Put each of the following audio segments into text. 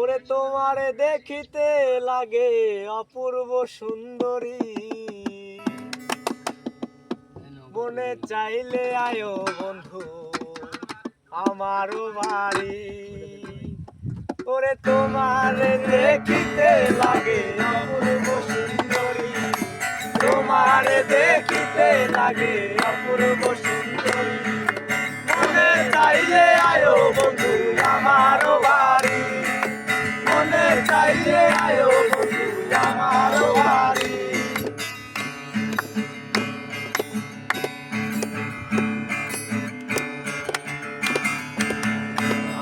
ওরে তোমারে দেখিতে লাগে অপূর্ব সুন্দরী। মনে চাইলে আয়ো বন্ধু, আমারও বাড়ি। ওরে তোমারে দেখিতে লাগে অপূর্ব সুন্দরী। তোমারে দেখিতে লাগে অপূর্ব চাইলে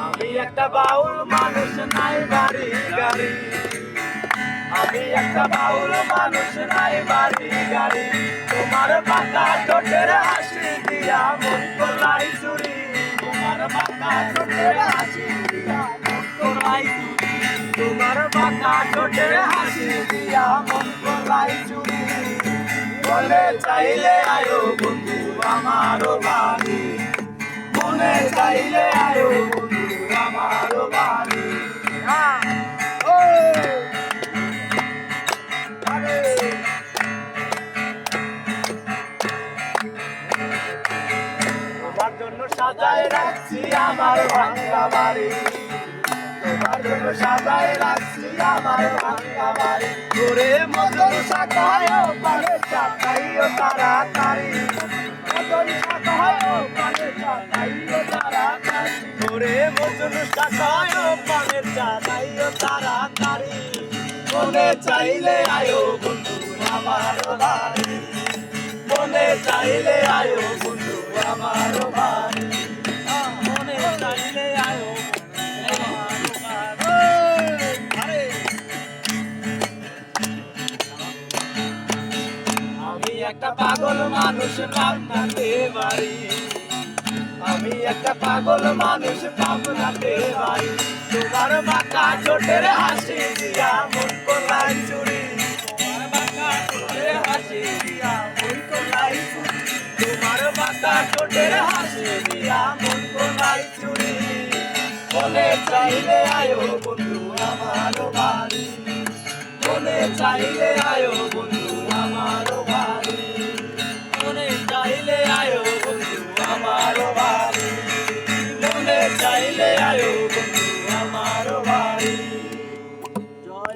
আমি একটা বাউল মানুষ, নাই বাড়ি গাড়ি। আমি একটা বাউল মানুষ, নাই বাড়ি গাড়ি। তোমার পাতা ঠোঁটের হাসি দিয়া মন কলাই চুরি। তোমার পাতা ঠোঁটের হাসি দিয়া মন কলাই চুরি। তোমার পাতা ঠোঁটের হাসি দিয়া মন কলাই চুরি। বলে চাইলে আয়ো বন্ধু আমারও বাড়ি। মনে চাইলে আয়ো বন্ধু আমারও বাড়ি। তোমার জন্য সাজায় রাখছি আমার ভাঙ্গা বাড়ি। জন্য সাজায় রাখছি আমার ভাঙ্গা বাড়ি ঘুরে মদন শাখায় পালে চাকাইও তাড়াতাড়ি মদন শাখায় পালে চাকাইও তাড়াতাড়ি ঘুরে মদন শাখায় পালে চাকাইও তাড়াতাড়ি মনে চাইলে আয়ো বন্ধু আমার বাড়ি মনে চাইলে আয়ো বন্ধু আমার বাড়ি একটা পাগল মানুষ পাবনাতে বাড়ি আমি একটা পাগল মানুষ পাবনাতে বাড়ি তোমার বাঁকা ছোটের হাসি দিয়া মন কলাই চুরি? তোমার বাঁকা ছোটের হাসি দিয়া মন তোমার বাঁকা ছোটের হাসি দিয়া চুরি? মনে চাইলে আয়ো বন্ধু আমার বাড়ি। মনে চাইলে চাইলে আয়ু